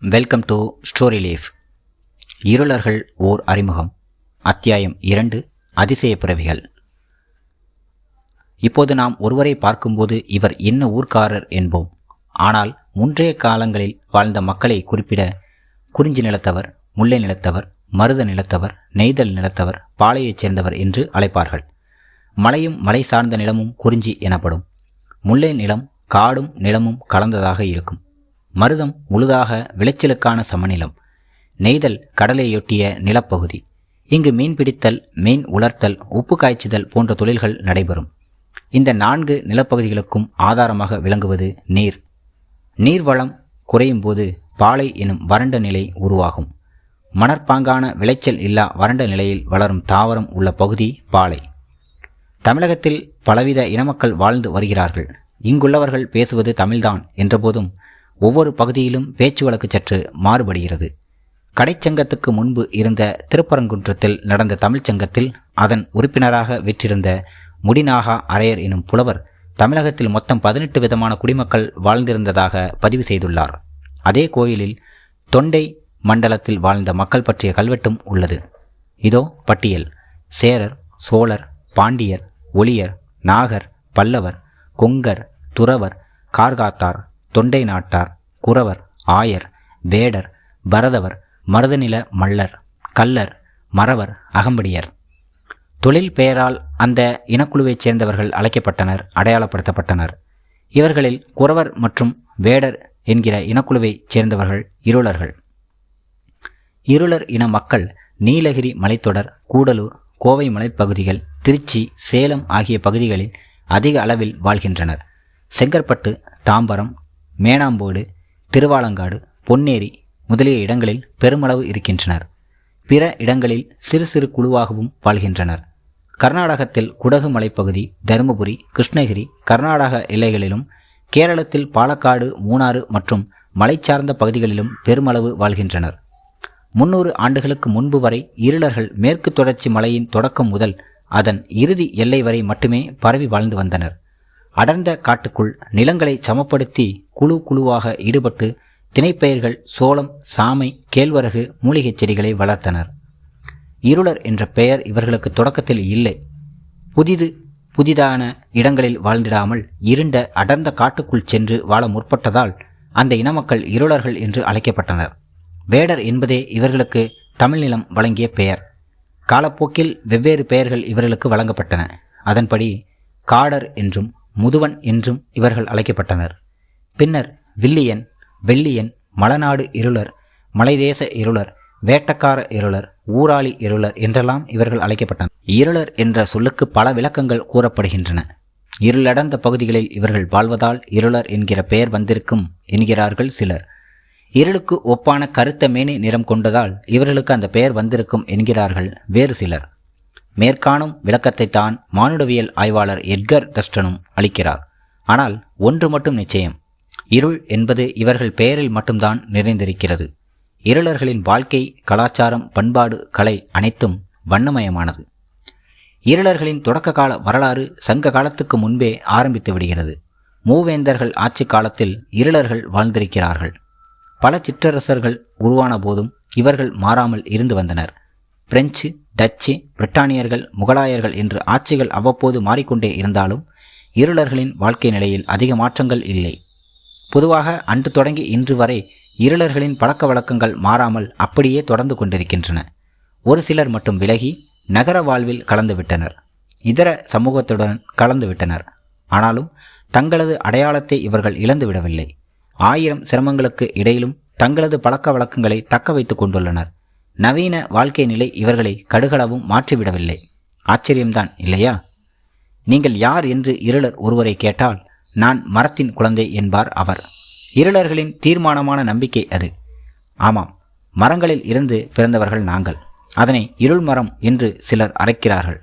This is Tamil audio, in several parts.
வெல்கம் டு ஸ்டோரி லீஃப் இருளர்கள் ஓர் அறிமுகம். அத்தியாயம் இரண்டு அதிசய பிறவிகள். இப்போது நாம் ஒருவரை பார்க்கும்போது இவர் என்ன ஊர்க்காரர் என்போம். ஆனால் முன்றைய காலங்களில் வாழ்ந்த மக்களை குறிப்பிட குறிஞ்சி நிலத்தவர் முல்லை நிலத்தவர் மருத நிலத்தவர் நெய்தல் நிலத்தவர் பாளையைச் சேர்ந்தவர் என்று அழைப்பார்கள். மலையும் மலை சார்ந்த நிலமும் குறிஞ்சி எனப்படும். முல்லை நிலம் காடும் நிலமும் கலந்ததாக இருக்கும். மருதம் முழுதாக விளைச்சலுக்கான சமநிலம். நெய்தல் கடலையொட்டிய நிலப்பகுதி. இங்கு மீன் பிடித்தல் மீன் உலர்த்தல் உப்பு காய்ச்சுதல் போன்ற தொழில்கள் நடைபெறும். இந்த நான்கு நிலப்பகுதிகளுக்கும் ஆதாரமாக விளங்குவது நீர். நீர்வளம் குறையும் போது பாலை எனும் வறண்ட நிலை உருவாகும். மணற்பாங்கான விளைச்சல் இல்லா வறண்ட நிலையில் வளரும் தாவரம் உள்ள பகுதி பாலை. தமிழகத்தில் பலவித இனமக்கள் வாழ்ந்து வருகிறார்கள். இங்குள்ளவர்கள் பேசுவது தமிழ்தான் என்றபோதும் ஒவ்வொரு பகுதியிலும் பேச்சு வழக்கு சற்று மாறுபடுகிறது. கடைச்சங்கத்துக்கு முன்பு இருந்த திருப்பரங்குன்றத்தில் நடந்த தமிழ்ச்சங்கத்தில் அதன் உறுப்பினராக விற்றிருந்த முடிநாகா அரையர் எனும் புலவர் தமிழகத்தில் மொத்தம் பதினெட்டு விதமான குடிமக்கள் வாழ்ந்திருந்ததாக பதிவு செய்துள்ளார். அதே கோயிலில் தொண்டை மண்டலத்தில் வாழ்ந்த மக்கள் பற்றிய கல்வெட்டும் உள்ளது. இதோ பட்டியல். சேரர் சோழர் பாண்டியர் ஒளியர் நாகர் பல்லவர் கொங்கர் துறவர் கார்காத்தார் தொண்டை நாட்டார் குறவர் ஆயர் வேடர் பரதவர் மருதநில மல்லர் கல்லர் மறவர் அகம்படியர். தொழில் பெயரால் அந்த இனக்குழுவைச் சேர்ந்தவர்கள் அழைக்கப்பட்டனர் அடையாளப்படுத்தப்பட்டனர். இவர்களில் குறவர் மற்றும் வேடர் என்கிற இனக்குழுவைச் சேர்ந்தவர்கள் இருளர்கள். இருளர் இன மக்கள் நீலகிரி மலைத்தொடர் கூடலூர் கோவை மலைப்பகுதிகள் திருச்சி சேலம் ஆகிய பகுதிகளில் அதிக அளவில் வாழ்கின்றனர். செங்கற்பட்டு தாம்பரம் மேனாம்போடு திருவாலங்காடு பொன்னேரி முதலிய இடங்களில் பெருமளவு இருக்கின்றனர். பிற இடங்களில் சிறு சிறு குழுவாகவும் வாழ்கின்றனர். கர்நாடகத்தில் குடகு மலைப்பகுதி தருமபுரி கிருஷ்ணகிரி கர்நாடக எல்லைகளிலும் கேரளத்தில் பாலக்காடு மூணாறு மற்றும் மலை சார்ந்த பகுதிகளிலும் பெருமளவு வாழ்கின்றனர். முன்னூறு ஆண்டுகளுக்கு முன்பு வரை இருளர்கள் மேற்கு தொடர்ச்சி மலையின் தொடக்கம் முதல் அதன் இறுதி எல்லை வரை மட்டுமே பரவி வாழ்ந்து வந்தனர். அடர்ந்த காட்டுக்குள் நிலங்களை சமப்படுத்தி குழு குழுவாக ஈடுபட்டு திணைப்பயிர்கள் சோளம் சாமை கேழ்வரகு மூலிகைச் செடிகளை வளர்த்தனர். இருளர் என்ற பெயர் இவர்களுக்கு தொடக்கத்தில் இல்லை. புதிது புதிதான இடங்களில் வாழ்ந்திடாமல் இருண்ட அடர்ந்த காட்டுக்குள் சென்று வாழ முற்பட்டதால் அந்த இனமக்கள் இருளர்கள் என்று அழைக்கப்பட்டனர். வேடர் என்பதே இவர்களுக்கு தமிழ்நிலம் வழங்கிய பெயர். காலப்போக்கில் வெவ்வேறு பெயர்கள் இவர்களுக்கு வழங்கப்பட்டன. அதன்படி காடர் என்றும் முதுவன் என்றும் இவர்கள் அழைக்கப்பட்டனர். பின்னர் வில்லியன் வெள்ளியன் மலநாடு இருளர் மலைதேச இருளர் வேட்டக்கார இருளர் ஊராளி இருளர் என்றெல்லாம் இவர்கள் அழைக்கப்பட்டனர். இருளர் என்ற சொல்லுக்கு பல விளக்கங்கள் கூறப்படுகின்றன. இருளடர்ந்த பகுதிகளில் இவர்கள் வாழ்வதால் இருளர் என்கிற பெயர் வந்திருக்கும் என்கிறார்கள் சிலர். இருளுக்கு ஒப்பான கருத்த மேனி நிறம் கொண்டதால் இவர்களுக்கு அந்த பெயர் வந்திருக்கும் என்கிறார்கள் வேறு சிலர். மேற்காணும் விளக்கத்தை தான் மானுடவியல் ஆய்வாளர் எட்கர் தஸ்டனும் அளிக்கிறார். ஆனால் ஒன்று மட்டும் நிச்சயம். இருள் என்பது இவர்கள் பெயரில் மட்டும்தான் நிறைந்திருக்கிறது. இருளர்களின் வாழ்க்கை கலாச்சாரம் பண்பாடு கலை அனைத்தும் வண்ணமயமானது. இருளர்களின் தொடக்க கால வரலாறு சங்க காலத்துக்கு முன்பே ஆரம்பித்து விடுகிறது. மூவேந்தர்கள் ஆட்சி காலத்தில் இருளர்கள் வாழ்ந்திருக்கிறார்கள். பல சிற்றரசர்கள் உருவான போதும் இவர்கள் மாறாமல் இருந்து வந்தனர். பிரெஞ்சு டச்சு பிரிட்டானியர்கள் முகலாயர்கள் என்று ஆட்சிகள் அவ்வப்போது மாறிக்கொண்டே இருந்தாலும் இருளர்களின் வாழ்க்கை நிலையில் அதிக மாற்றங்கள் இல்லை. பொதுவாக அன்று தொடங்கி இன்று வரை இருளர்களின் பழக்க வழக்கங்கள் மாறாமல் அப்படியே தொடர்ந்து கொண்டிருக்கின்றன. ஒரு சிலர் மட்டும் விலகி நகர வாழ்வில் கலந்துவிட்டனர் இதர சமூகத்துடன் கலந்துவிட்டனர் ஆனாலும் தங்களது அடையாளத்தை இவர்கள் இழந்து விடவில்லை. ஆயிரம் சிரமங்களுக்கு இடையிலும் தங்களது பழக்க வழக்கங்களை தக்க வைத்துக் கொண்டுள்ளனர். நவீன வாழ்க்கை நிலை இவர்களை கடுகளவும் மாற்றிவிடவில்லை. ஆச்சரியம்தான் இல்லையா? நீங்கள் யார் என்று இருளர் ஒருவரை கேட்டால் நான் மரத்தின் குழந்தை என்பார் அவர். இருளர்களின் தீர்மானமான நம்பிக்கை அது. ஆமாம் மரங்களில் இருந்து பிறந்தவர்கள் நாங்கள். அதனை இருள் மரம் என்று சிலர் அரைக்கிறார்கள்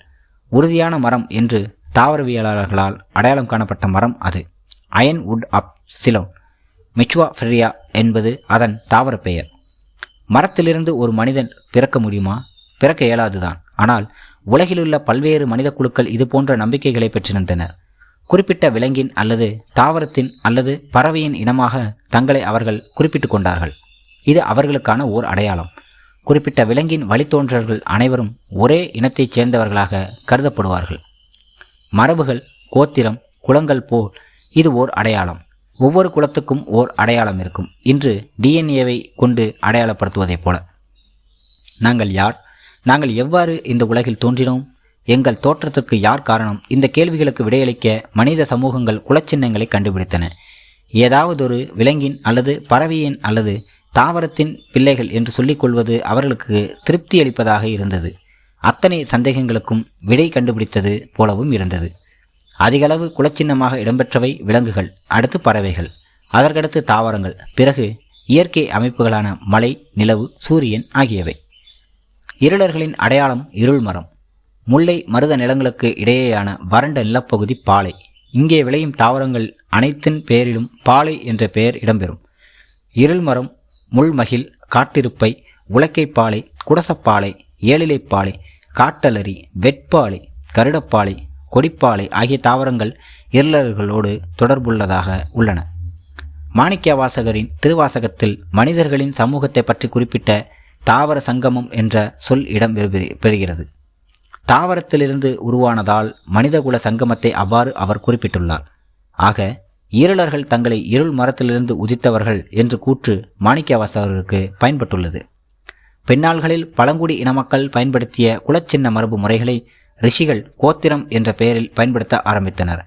உறுதியான மரம் என்று தாவரவியலாளர்களால் அடையாளம் காணப்பட்ட மரம் அது. Iron wood of Ceylon Mesua ferrea என்பது அதன் தாவர பெயர். மரத்திலிருந்து ஒரு மனிதன் பிறக்க முடியுமா? பிறக்க இயலாதுதான். ஆனால் உலகிலுள்ள பல்வேறு மனித குழுக்கள் இது போன்ற நம்பிக்கைகளை பெற்றிருந்தனர் குறிப்பிட்ட விலங்கின் அல்லது தாவரத்தின் அல்லது பறவையின் இனமாக தங்களை அவர்கள் குறிப்பிட்டு கொண்டார்கள். இது அவர்களுக்கான ஓர் அடையாளம். குறிப்பிட்ட விலங்கின் வழித்தோன்றல்கள் அனைவரும் ஒரே இனத்தைச் சேர்ந்தவர்களாக கருதப்படுவார்கள். மரபுகள் கோத்திரம் குளங்கள் போல் இது ஓர் அடையாளம். ஒவ்வொரு குலத்துக்கும் ஓர் அடையாளம் இருக்கும். இன்று டிஎன்ஏவை கொண்டு அடையாளப்படுத்துவதைப் போல. நாங்கள் யார்? நாங்கள் எவ்வாறு இந்த உலகில் தோன்றினோம்? எங்கள் தோற்றத்துக்கு யார் காரணம்? இந்த கேள்விகளுக்கு விடையளிக்க மனித சமூகங்கள் குலச்சின்னங்களை கண்டுபிடித்தன. ஏதாவதொரு விலங்கின் அல்லது பறவையின் அல்லது தாவரத்தின் பிள்ளைகள் என்று சொல்லிக்கொள்வது அவர்களுக்கு திருப்தி அளிப்பதாக இருந்தது. அத்தனை சந்தேகங்களுக்கும் விடை கண்டுபிடித்தது போலவும் இருந்தது. அதிகளவு குலச்சின்னமாக இடம்பெற்றவை விலங்குகள் அடுத்து பறவைகள். அதற்கடுத்து தாவரங்கள் பிறகு இயற்கை அமைப்புகளான மலை நிலவு சூரியன் ஆகியவை. இருளர்களின் அடையாளம் இருள் மரம். முல்லை மருத நிலங்களுக்கு இடையேயான வறண்ட நிலப்பகுதி பாலை. இங்கே விளையும் தாவரங்கள் அனைத்தின் பெயரிலும் பாலை என்ற பெயர் இடம்பெறும். இருள்மரம் முள்மகில் முள்மகிழ் காட்டிருப்பை உலக்கைப்பாலை குடசப்பாலை ஏழிலைப்பாலை காட்டலரி வெட்பாலை கருடப்பாலை கொடிப்பாலை ஆகிய தாவரங்கள் இருளர்களோடு தொடர்புள்ளதாக உள்ளன. மாணிக்கவாசகரின் திருவாசகத்தில் மனிதர்களின் சமூகத்தை பற்றி குறிப்பிட்ட தாவர சங்கமம் என்ற சொல் இடம் பெறுகிறது. தாவரத்திலிருந்து உருவானதால் மனிதகுல சங்கமத்தை அவ்வாறு அவர் குறிப்பிட்டுள்ளார். ஆக ஈரலர்கள் தங்களை இருள் மரத்திலிருந்து உதித்தவர்கள் என்று கூற்று மாணிக்கவாசகருக்கு பயன்பட்டுள்ளது. பெண்ணாள்களில் பழங்குடி இன மக்கள் பயன்படுத்திய குலச்சின்ன மரபு முறைகளை ரிஷிகள் கோத்திரம் என்ற பெயரில் பயன்படுத்த ஆரம்பித்தனர்.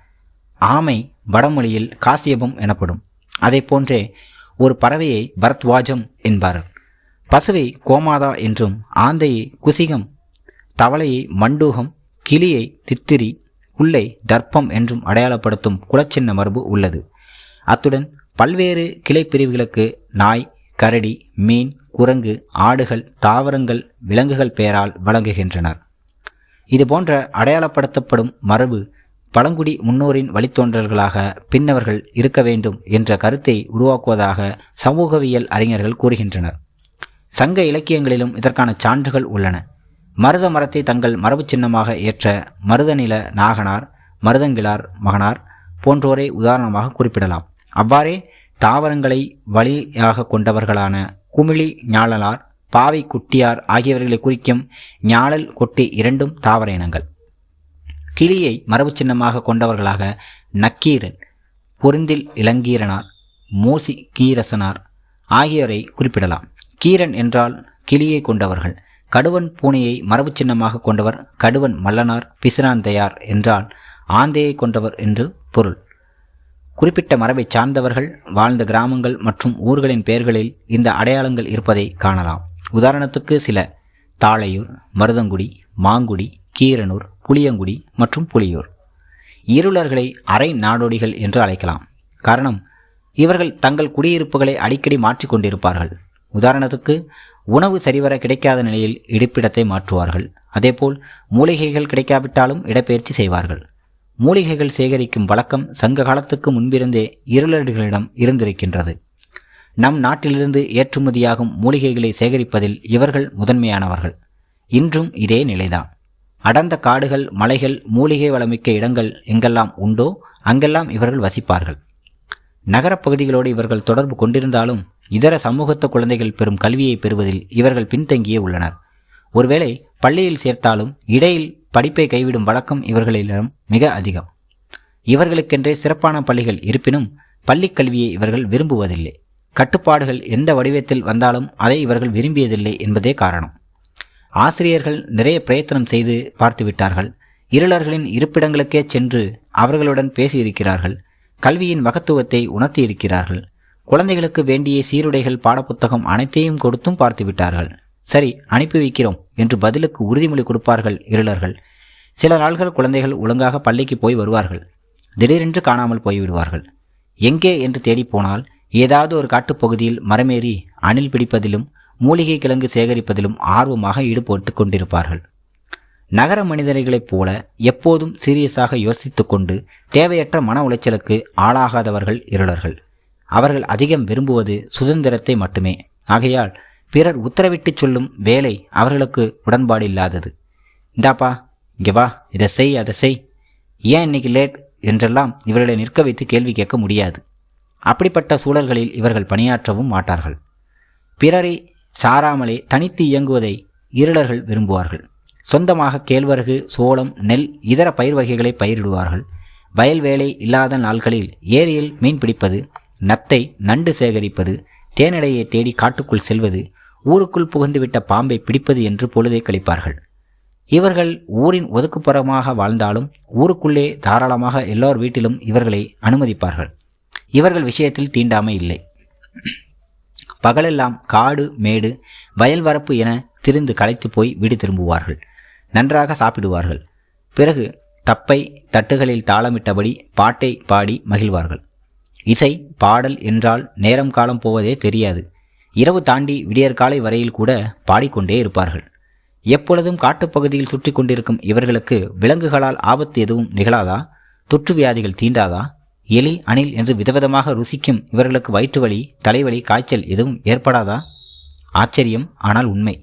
ஆமை வடமொழியில் காசியபம் எனப்படும். அதை போன்றே ஒரு பறவையை பரத்வாஜம் என்பார்கள். பசுவை கோமாதா என்றும் ஆந்தையை குசிகம் தவளையை மண்டூகம் கிளியை தித்திரி உள்ளே தர்ப்பம் என்றும் அடையாளப்படுத்தும் குலச்சின்ன மரபு உள்ளது. அத்துடன் பல்வேறு கிளை பிரிவுகளுக்கு நாய் கரடி மீன் குரங்கு ஆடுகள் தாவரங்கள் விலங்குகள் பெயரால் வழங்குகின்றனர் இது போன்ற அடையாளப்படுத்தப்படும் மரபு பழங்குடி முன்னோரின் வழித்தோன்றல்களாக பின்னவர்கள் இருக்க வேண்டும் என்ற கருத்தை உருவாக்குவதாக சமூகவியல் அறிஞர்கள் கூறுகின்றனர். சங்க இலக்கியங்களிலும் இதற்கான சான்றுகள் உள்ளன. மருத மரத்தை தங்கள் மரபு சின்னமாக ஏற்ற மருதநில நாகனார் மருதங்கிழார் மகனார் போன்றோரை உதாரணமாக குறிப்பிடலாம். அவ்வாறே தாவரங்களை வழியாக கொண்டவர்களான குமிழி ஞாழலார் பாவை குட்டியார் ஆகியவர்களை குறிக்கும் ஞாழல் கொட்டி இரண்டும் தாவர இனங்கள். கிளியை மரபு சின்னமாக கொண்டவர்களாக நக்கீரன் பொருந்தில் இளங்கீரனார் மோசி கீரசனார் ஆகியோரை குறிப்பிடலாம். கீரன் என்றால் கிளியை கொண்டவர்கள். கடுவன் பூனையை மரபு சின்னமாக கொண்டவர் கடுவன் மல்லனார் பிசிராந்தையார் என்றால் ஆந்தையை கொண்டவர் என்று பொருள். குறிப்பிட்ட மரபை சார்ந்தவர்கள் வாழ்ந்த கிராமங்கள் மற்றும் ஊர்களின் பெயர்களில் இந்த அடையாளங்கள் இருப்பதை காணலாம். உதாரணத்துக்கு சில தாளையூர் மருதங்குடி மாங்குடி கீரனூர் புளியங்குடி மற்றும் புலியூர் இருளர்களை அரை நாடோடிகள் என்று அழைக்கலாம். காரணம் இவர்கள் தங்கள் குடியிருப்புகளை அடிக்கடி மாற்றிக்கொண்டிருப்பார்கள் உதாரணத்துக்கு உணவு சரிவர கிடைக்காத நிலையில் இடிப்பிடத்தை மாற்றுவார்கள். அதேபோல் மூலிகைகள் கிடைக்காவிட்டாலும் இடப்பெயர்ச்சி செய்வார்கள். மூலிகைகள் சேகரிக்கும் வழக்கம் சங்க காலத்துக்கு முன்பிருந்தே இருளர்களிடம் இருந்திருக்கின்றது. நம் நாட்டிலிருந்து ஏற்றுமதியாகும் மூலிகைகளை சேகரிப்பதில் இவர்கள் முதன்மையானவர்கள். இன்றும் இதே நிலைதான். அடர்ந்த காடுகள் மலைகள் மூலிகை வளமிக்க இடங்கள் எங்கெல்லாம் உண்டோ அங்கெல்லாம் இவர்கள் வசிப்பார்கள். நகரப் பகுதிகளோடு இவர்கள் தொடர்பு கொண்டிருந்தாலும் இதர சமூகத்த குழந்தைகள் பெறும் கல்வியை பெறுவதில் இவர்கள் பின்தங்கியே உள்ளனர். ஒருவேளை பள்ளியில் சேர்த்தாலும் இடையில் படிப்பை கைவிடும் வழக்கம் இவர்களிடம் மிக அதிகம். இவர்களுக்கென்றே சிறப்பான பள்ளிகள் இருப்பினும் பள்ளிக் கல்வியை இவர்கள் விரும்புவதில்லை. கட்டுப்பாடுகள் எந்த வடிவத்தில் வந்தாலும் அதை இவர்கள் விரும்பியதில்லை என்பதே காரணம். ஆசிரியர்கள் நிறைய பிரயத்தனம் செய்து பார்த்துவிட்டார்கள் இருளர்களின் இருப்பிடங்களுக்கே சென்று அவர்களுடன் பேசியிருக்கிறார்கள். கல்வியின் மகத்துவத்தை உணர்த்தியிருக்கிறார்கள். குழந்தைகளுக்கு வேண்டிய சீருடைகள் பாடப்புத்தகம் அனைத்தையும் கொடுத்தும் பார்த்துவிட்டார்கள். சரி அனுப்பி வைக்கிறோம் என்று பதிலுக்கு உறுதிமொழி கொடுப்பார்கள் இருளர்கள். சில நாள்கள் குழந்தைகள் ஒழுங்காக பள்ளிக்கு போய் வருவார்கள். திடீரென்று காணாமல் போய்விடுவார்கள். எங்கே என்று தேடி போனால் ஏதாவது ஒரு காட்டுப்பகுதியில் மரமேறி அணில் பிடிப்பதிலும் மூலிகை கிழங்கு சேகரிப்பதிலும் ஆர்வமாக ஈடுபட்டு கொண்டிருப்பார்கள். நகர மனிதர்களைப் போல எப்போதும் சீரியஸாக யோசித்து கொண்டு தேவையற்ற மன உளைச்சலுக்கு ஆளாகாதவர்கள் இருளர்கள். அவர்கள் அதிகம் விரும்புவது சுதந்திரத்தை மட்டுமே. ஆகையால் பிறர் உத்தரவிட்டு சொல்லும் வேலை அவர்களுக்கு உடன்பாடு இல்லாதது. இந்தாப்பா இங்கே வா இதை செய் அதை செய். ஏன் இன்னைக்கு லேட்? என்றெல்லாம் இவர்களை நிற்க வைத்து கேள்வி கேட்க முடியாது. அப்படிப்பட்ட சூழல்களில் இவர்கள் பணியாற்றவும் மாட்டார்கள். பிறரை சாராமலே தனித்து இயங்குவதை இருளர்கள் விரும்புவார்கள். சொந்தமாக கேழ்வரகு சோளம் நெல் இதர பயிர் வகைகளை பயிரிடுவார்கள். வயல் வேலை இல்லாத நாட்களில் ஏரியில் மீன் பிடிப்பது நத்தை நண்டு சேகரிப்பது தேனடையை தேடி காட்டுக்குள் செல்வது ஊருக்குள் புகுந்துவிட்ட பாம்பை பிடிப்பது என்று பொழுதை கழிப்பார்கள். இவர்கள் ஊரின் ஒதுக்குப்புறமாக வாழ்ந்தாலும் ஊருக்குள்ளே தாராளமாக எல்லோர் வீட்டிலும் இவர்களை அனுமதிப்பார்கள். இவர்கள் விஷயத்தில் தீண்டாமை இல்லை. பகலெல்லாம் காடு மேடு வயல் வரப்பு என திரிந்து களைத்து போய் வீடு திரும்புவார்கள். நன்றாக சாப்பிடுவார்கள். பிறகு தப்பை தட்டுகளில் தாளமிட்டபடி பாட்டை பாடி மகிழ்வார்கள். இசை பாடல் என்றால் நேரம் காலம் போவதே தெரியாது. இரவு தாண்டி விடியற்காலை வரையில் கூட பாடிக்கொண்டே இருப்பார்கள். எப்பொழுதும் காட்டுப்பகுதியில் சுற்றி கொண்டிருக்கும் இவர்களுக்கு விலங்குகளால் ஆபத்து எதுவும் நிகழாதா? தொற்று வியாதிகள் தீண்டாதா? எலி அணில் என்று விதவிதமாக ருசிக்கும் இவர்களுக்கு வயிற்று வலி தலைவலி காய்ச்சல் எதுவும் ஏற்படாதா? ஆச்சரியம் ஆனால் உண்மை.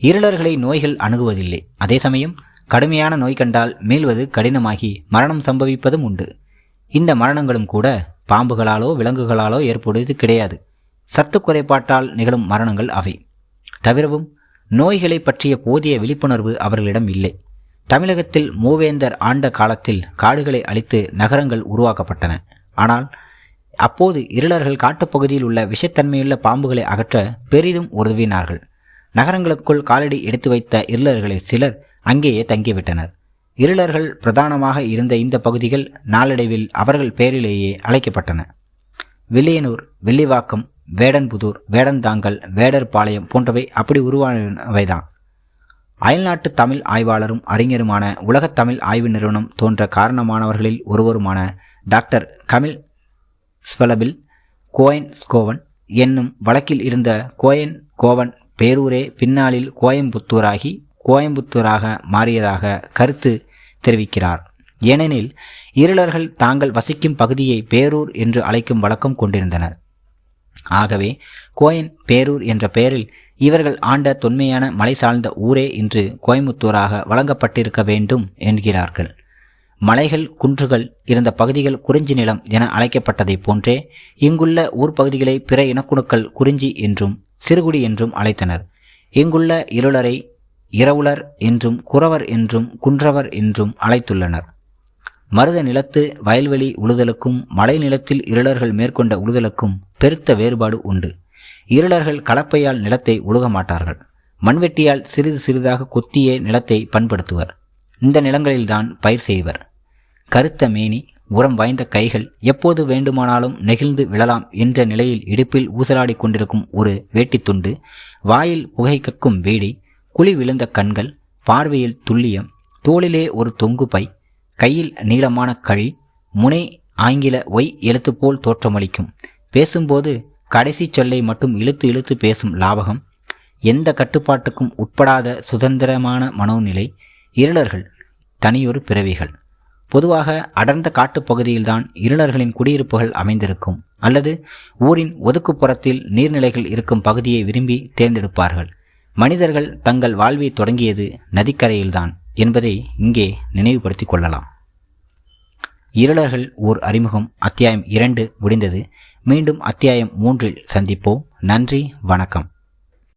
இருளர்களை நோய்கள் அணுகுவதில்லை. அதே சமயம் கடுமையான நோய் கண்டால் மீள்வது கடினமாகி மரணம் சம்பவிப்பதும் உண்டு. இந்த மரணங்களும் கூட பாம்புகளாலோ விலங்குகளாலோ ஏற்படுவது கிடையாது. சத்து குறைபாட்டால் நிகழும் மரணங்கள் அவை. தவிரவும் நோய்களை பற்றிய போதிய விழிப்புணர்வு அவர்களிடம் இல்லை. தமிழகத்தில் மூவேந்தர் ஆண்ட காலத்தில் காடுகளை அழித்து நகரங்கள் உருவாக்கப்பட்டன. ஆனால் அப்போது இருளர்கள் காட்டுப்பகுதியில் உள்ள விஷத்தன்மையுள்ள பாம்புகளை அகற்ற பெரிதும் உதவினார்கள். நகரங்களுக்குள் காலடி எடுத்து வைத்த இருளர்களில் சிலர் அங்கேயே தங்கிவிட்டனர். இருளர்கள் பிரதானமாக இருந்த இந்த பகுதிகள் நாளடைவில் அவர்கள் பெயரிலேயே அழைக்கப்பட்டன. வில்லியனூர் வில்லிவாக்கம் வேடன்புதூர் வேடந்தாங்கல் வேடர்பாளையம் போன்றவை அப்படி உருவானவைதான். அயல்நாட்டு தமிழ் ஆய்வாளரும் அறிஞருமான உலகத் தமிழ் ஆய்வு நிறுவனம் தோன்ற காரணமானவர்களில் ஒருவருமான டாக்டர் கமில் ஸ்வலபில் கோயன் ஸ்கோவன் என்னும் வழக்கில் இருந்த கோயன் கோவன் பேரூரே பின்னாளில் கோயம்புத்தூராகி கோயம்புத்தூராக மாறியதாக கருத்து தெரிவிக்கிறார். ஏனெனில் இருளர்கள் தாங்கள் வசிக்கும் பகுதியை பேரூர் என்று அழைக்கும் வழக்கம் கொண்டிருந்தனர். ஆகவே கோயன் பேரூர் என்ற பெயரில் இவர்கள் ஆண்ட தொன்மையான மலை சார்ந்த ஊரே இன்று கோயம்புத்தூராக வழங்கப்பட்டிருக்க வேண்டும் என்கிறார்கள். மலைகள் குன்றுகள் இருந்த பகுதிகள் குறிஞ்சி நிலம் என அழைக்கப்பட்டதைப் போன்றே இங்குள்ள ஊர் பகுதிகளை பிற இனக்குழுக்கள் குறிஞ்சி என்றும் சிறுகுடி என்றும் அழைத்தனர். இங்குள்ள இருளரை இரவுலர் என்றும் குறவர் என்றும் குன்றவர் என்றும் அழைத்துள்ளனர். மருத நிலத்து வயல்வெளி உழுதலுக்கும் மலை நிலத்தில் இருளர்கள் மேற்கொண்ட உழுதலுக்கும் பெருத்த வேறுபாடு உண்டு. இருளர்கள் கலப்பையால் நிலத்தை உழுக மாட்டார்கள். மண்வெட்டியால் சிறிது சிறிதாக கொத்தியே நிலத்தை பண்படுத்துவர். இந்த நிலங்களில்தான் பயிர் செய்வர். கருத்த மேனி உரம் வாய்ந்த கைகள் எப்போது வேண்டுமானாலும் நெகிழ்ந்து விழலாம் என்ற நிலையில் இடுப்பில் ஊசலாடி கொண்டிருக்கும் ஒரு வேட்டித்துண்டு வாயில் புகை கக்கும் வேடி குழி விழுந்த கண்கள் பார்வையில் துல்லியம் தோளிலே ஒரு தொங்கு பை கையில் நீளமான கழி முனை ஆங்கில ஒய் எழுத்து போல் தோற்றமளிக்கும். பேசும்போது கடைசி சொல்லை மட்டும் இழுத்து இழுத்து பேசும் லாபகம் எந்த கட்டுப்பாட்டுக்கும் உட்படாத சுதந்திரமான மனோநிலை இருளர்கள் தனியொரு பிறவிகள். பொதுவாக அடர்ந்த காட்டுப்பகுதியில்தான் இருளர்களின் குடியிருப்புகள் அமைந்திருக்கும் அல்லது ஊரின் ஒதுக்குப்புறத்தில் நீர்நிலைகள் இருக்கும் பகுதியை விரும்பி தேர்ந்தெடுப்பார்கள். மனிதர்கள் தங்கள் வாழ்வை தொடங்கியது நதிக்கரையில்தான் என்பதை இங்கே நினைவுபடுத்திக் கொள்ளலாம். இருளர்கள் ஓர் அறிமுகம். அத்தியாயம் இரண்டு முடிந்தது. மீண்டும் அத்தியாயம் மூன்றில் சந்திப்போம். நன்றி. வணக்கம்.